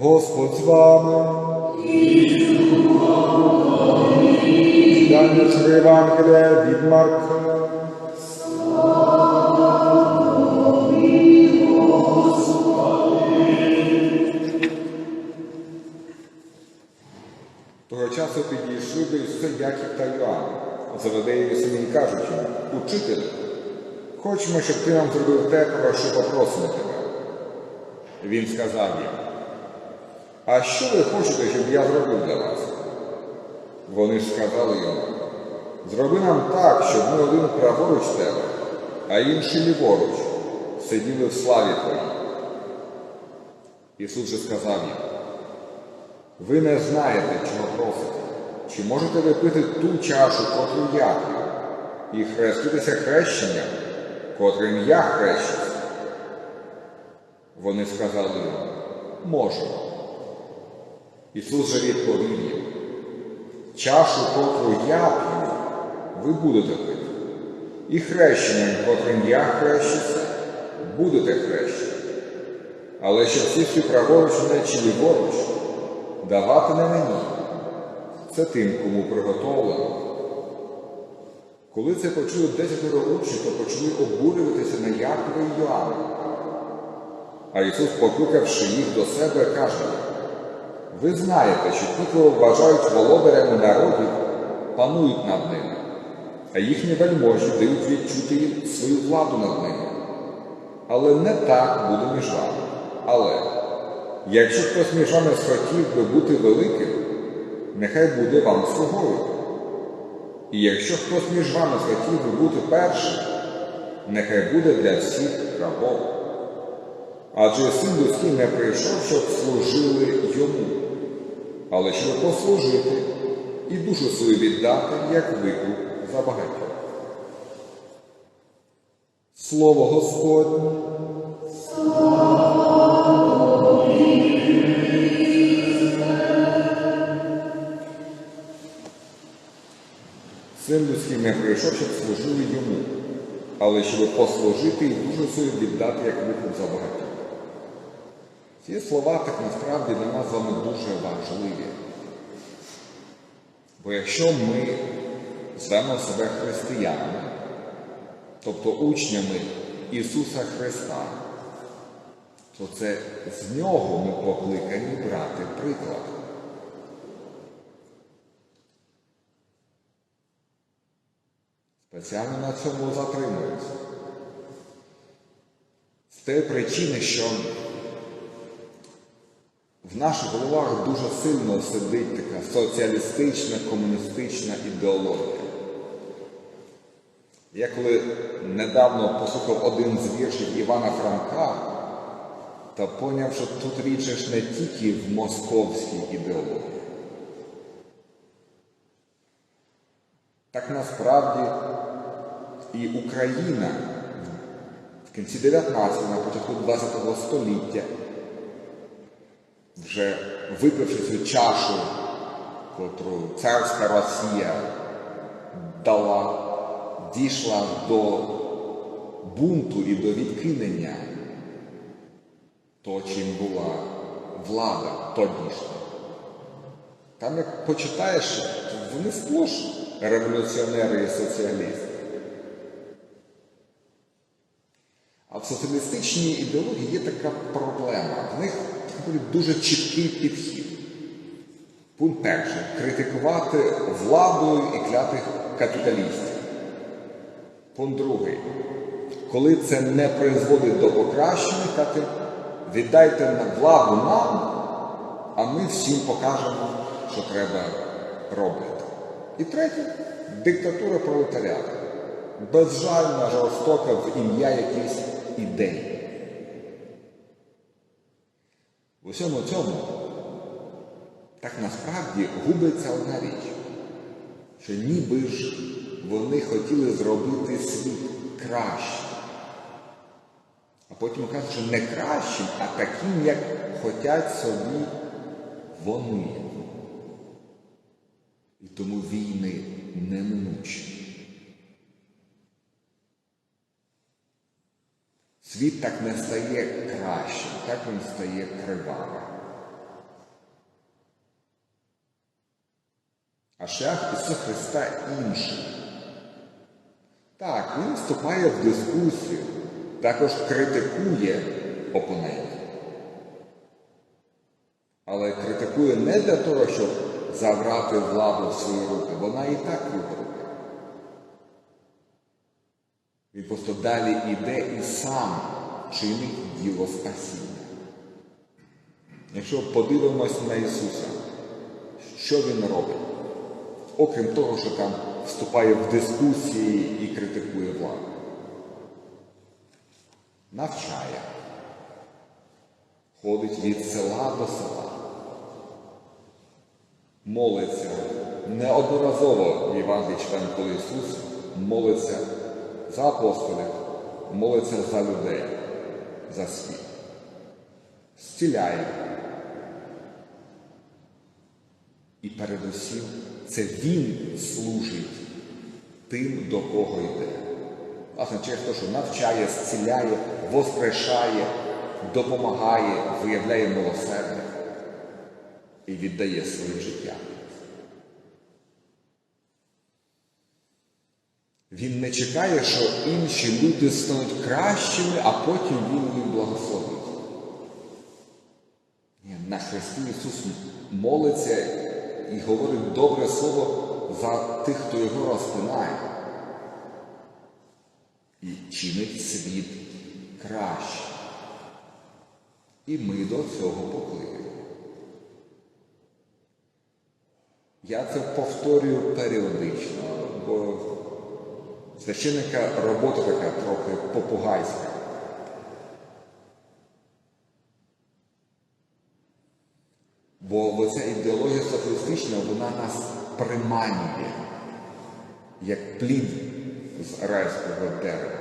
Господь з вами. Читання з Євангелія від Марка. Того часу підійшли до Ісуса Яків та Йоанн, Заведеєві сини і кажуть йому, Учителю, хочемо, щоб ти нам зробив те, про що попросимо тебе. Він сказав їм, а що ви хочете, щоб я зробив для вас? Вони сказали йому, зроби нам так, щоб ми один праворуч тебе, а інший ліворуч, сиділи в славі Твоїй. Ісус же сказав їм, ви не знаєте, чого просите. Чи можете ви пити ту чашу, котру я п'ю, і хреститися хрещенням, котрим я хрещусь? Вони сказали йому, можемо. Ісус же відповів їм, чашу, котру я п'ю, ви будете пити, і хрещенням, котрим я хрещуся, будете хрещені. Але щоб сісти праворуч мене чи ліворуч, давати не мені. Це тим, кому приготовлено. Коли це почули десятеро учнів, то почали обурюватися на Якова і Йоанна. А Ісус, покликавши їх до себе, каже, ви знаєте, що ті, кого вважають володарями народів, панують над ними, а їхні вельможі дають відчути свою владу над ними. Але не так буде між вами. Але якщо хтось між вами схотів би бути великим, нехай буде вам слугою. І якщо хтось між вами схотів би бути першим, нехай буде для всіх рабом. Адже син людський не прийшов, щоб служили йому, але щоб послужити і душу свою віддати, як викуп за багатьох. Слово Господнє. Син людський не прийшов, щоб служили йому, але щоб послужити і душу свою віддати, як викуп за багатьох. Ці слова так насправді для нас з вами дуже важливі. Бо якщо ми звемо себе християнами, тобто учнями Ісуса Христа, то це з нього ми покликані брати приклад. Спеціально на цьому затримуються. З тієї причини, що в наших головах дуже сильно сидить така соціалістична, комуністична ідеологія. Я коли недавно послухав один з віршів Івана Франка, то поняв, що тут річ не тільки в московській ідеології. Так насправді і Україна в кінці 19-го, на початку 20 століття, вже випивши цю чашу, котру царська Росія дала, дійшла до бунту і до відкинення того, чим була влада тодішня. Там, як почитаєш, то вони сплош революціонери і соціалісти. А в соціалістичній ідеології є така проблема. В них дуже чіткий підхід. Пункт перший критикувати владу і клятих капіталістів. Пункт другий. Коли це не призводить до покращення, казати, віддайте на владу нам, а ми всім покажемо, що треба робити. І третє диктатура пролетаріату. Безжальна, жорстока в ім'я якихось ідей. В усьому цьому так насправді губиться одна річ, що ніби ж вони хотіли зробити світ кращим. А потім кажуть, що не кращим, а таким, як хотять собі вони. І тому війни неминучі. Світ так не стає кращим, так він стає кривавим. А шлях Ісуса Христа інший. Так, він вступає в дискусію, також критикує опонентів. Але критикує не для того, щоб забрати владу в свої руки, вона і так в руки просто далі іде і сам чинить діло спасіння. Якщо подивимось на Ісуса, що Він робить? Окрім того, що там вступає в дискусії і критикує владу. Навчає. Ходить від села до села. Молиться. Неодноразово в Євангелії читаємо, коли Ісус молиться за апостолів, молиться за людей, за світ. Зціляє. І передусім це Він служить тим, до кого йде. Власне, через те, що навчає, зціляє, воскрешає, допомагає, виявляє милосердя і віддає своє життя. Він не чекає, що інші люди стануть кращими, а потім він їх благословить. На Христі Ісус молиться і говорить добре слово за тих, хто його розпинає. І чинить світ краще. І ми до цього покликані. Я це повторюю періодично, бо священника робота така трохи попугайська. Бо оця ідеологія соціалістична, вона нас приманює, як плід з райського дерева.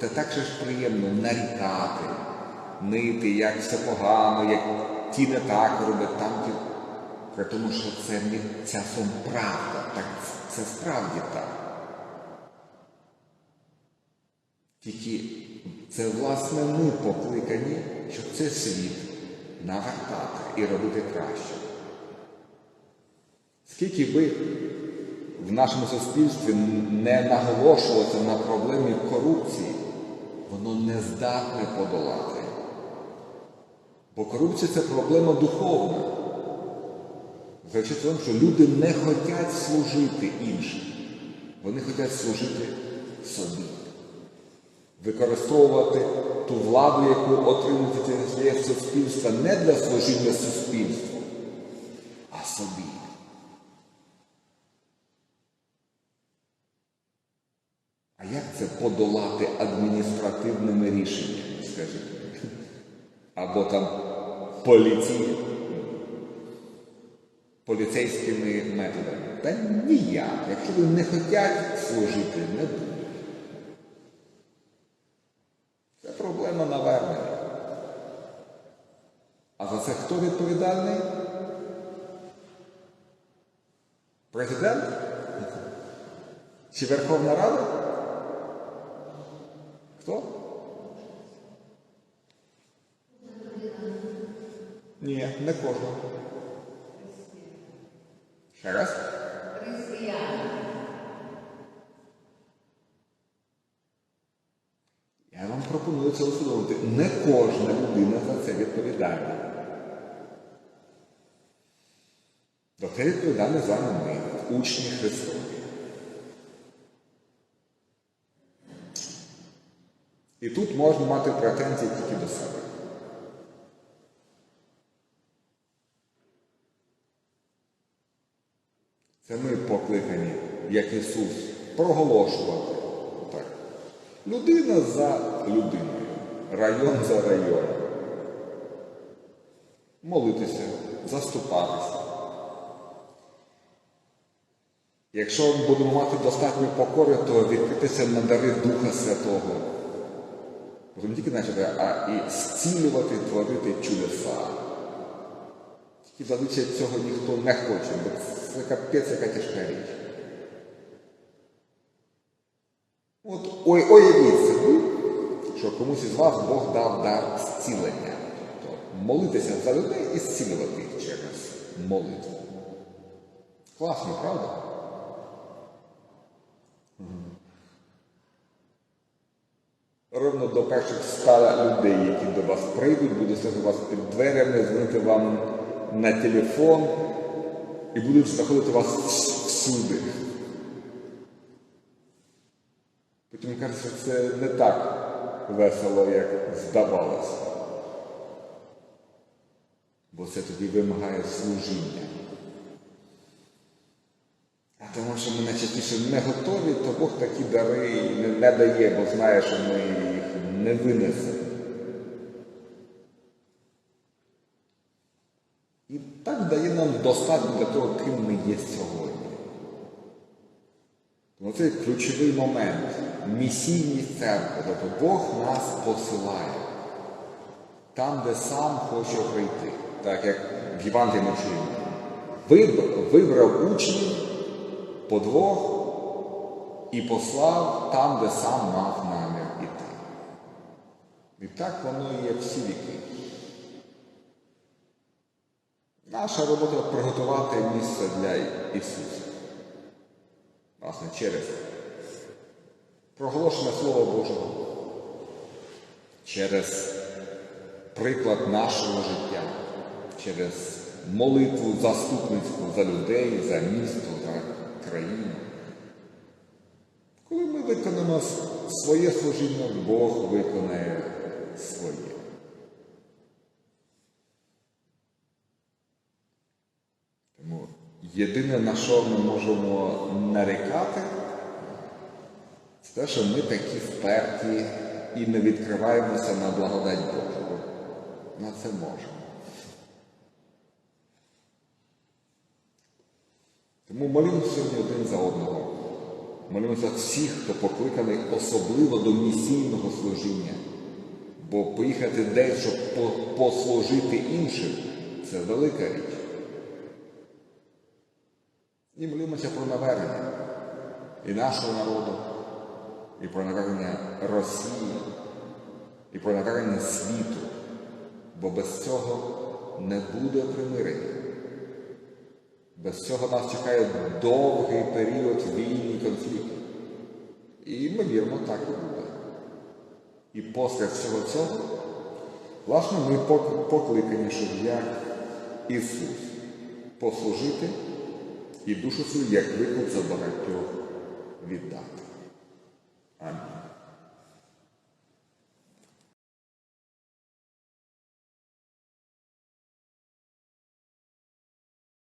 Це так же ж приємно нарікати, нити, як все погано, як ті не так роблять, там. При тому, що це не часом правда, так це справді так. Тільки це, власне, ми покликані, щоб цей світ навертати і робити краще. Скільки би в нашому суспільстві не наголошувалося на проблемі корупції, воно не здатне подолати. Бо корупція це проблема духовна. Значить, тому, що люди не хочуть служити іншим. Вони хочуть служити собі. Використовувати ту владу, яку отримують через своє суспільство, не для служіння суспільству, а собі. А як це подолати адміністративними рішеннями, скажіть? Або там поліції, поліцейськими методами? Та ніяк. Якщо ви не хочуть служити, не будуть. Це проблема навернення. А за це відповідальний? Президент? Чи Верховна Рада? Хто? Ні, не кожного. Ще раз? Я вам пропоную це усвідомити. Не кожна людина за це відповідальна. До це відповідальні з вами ми, учні Христові. І тут можна мати претензії тільки до себе. Це ми покликані, як Ісус, проголошувати. Так. Людина за людиною, район за районом. Молитися, заступатися. Якщо будемо мати достатньо покори, то відкритися на дари Духа Святого. Не тільки начати, а і зцілювати, творити чудеса. Тільки зазвичай цього ніхто не хоче, бо це капець, яка тяжка річ. От ой, уявіть собі, що комусь із вас Бог дав дар зцілення. Тобто молитися за людей і зцілювати їх через молитву. Класно, правда? Ровно до перших ста людей, які до вас прийдуть, будуть стояти у вас під дверями, дзвонити вам на телефон і будуть знаходити вас вс- всюди. Потім кажуть, що це не так весело, як здавалося. Бо це тоді вимагає служіння. Тому що ми найчастіше не готові, то Бог такі дари не, не дає, бо знає, що ми їх не винесемо. І так дає нам достатньо для того, ким ми є сьогодні. Тому це ключовий момент. Місійність церкви. Тобто Бог нас посилає там, де сам хоче прийти. Так як в Євангелії чуємо. Вибрав учнів по двох і послав там, де сам мав намір іти. І так воно і є всі віки. Наша робота приготувати місце для Ісуса. Власне, через проголошене Слово Божого, через приклад нашого життя, через молитву заступницьку за людей, за місто, за країну. Коли ми виконаємо своє служіння, Бог виконає своє. Тому єдине, на що ми можемо нарікати, це те, що ми такі вперті і не відкриваємося на благодать Божу. На це можемо. Тому молімося сьогодні один за одного. Молимося всіх, хто покликаний особливо до місійного служіння. Бо поїхати десь, щоб послужити іншим, це велика річ. І молимося про навернення і нашого народу, і про навернення Росії, і про навернення світу, бо без цього не буде примирення. Без цього нас чекає довгий період війни і конфліктів. І ми віримо, так і буде. І після всього цього, власне, ми покликані, щоб як Ісус послужити і душу свою як викуп за багатьох віддати. Амінь.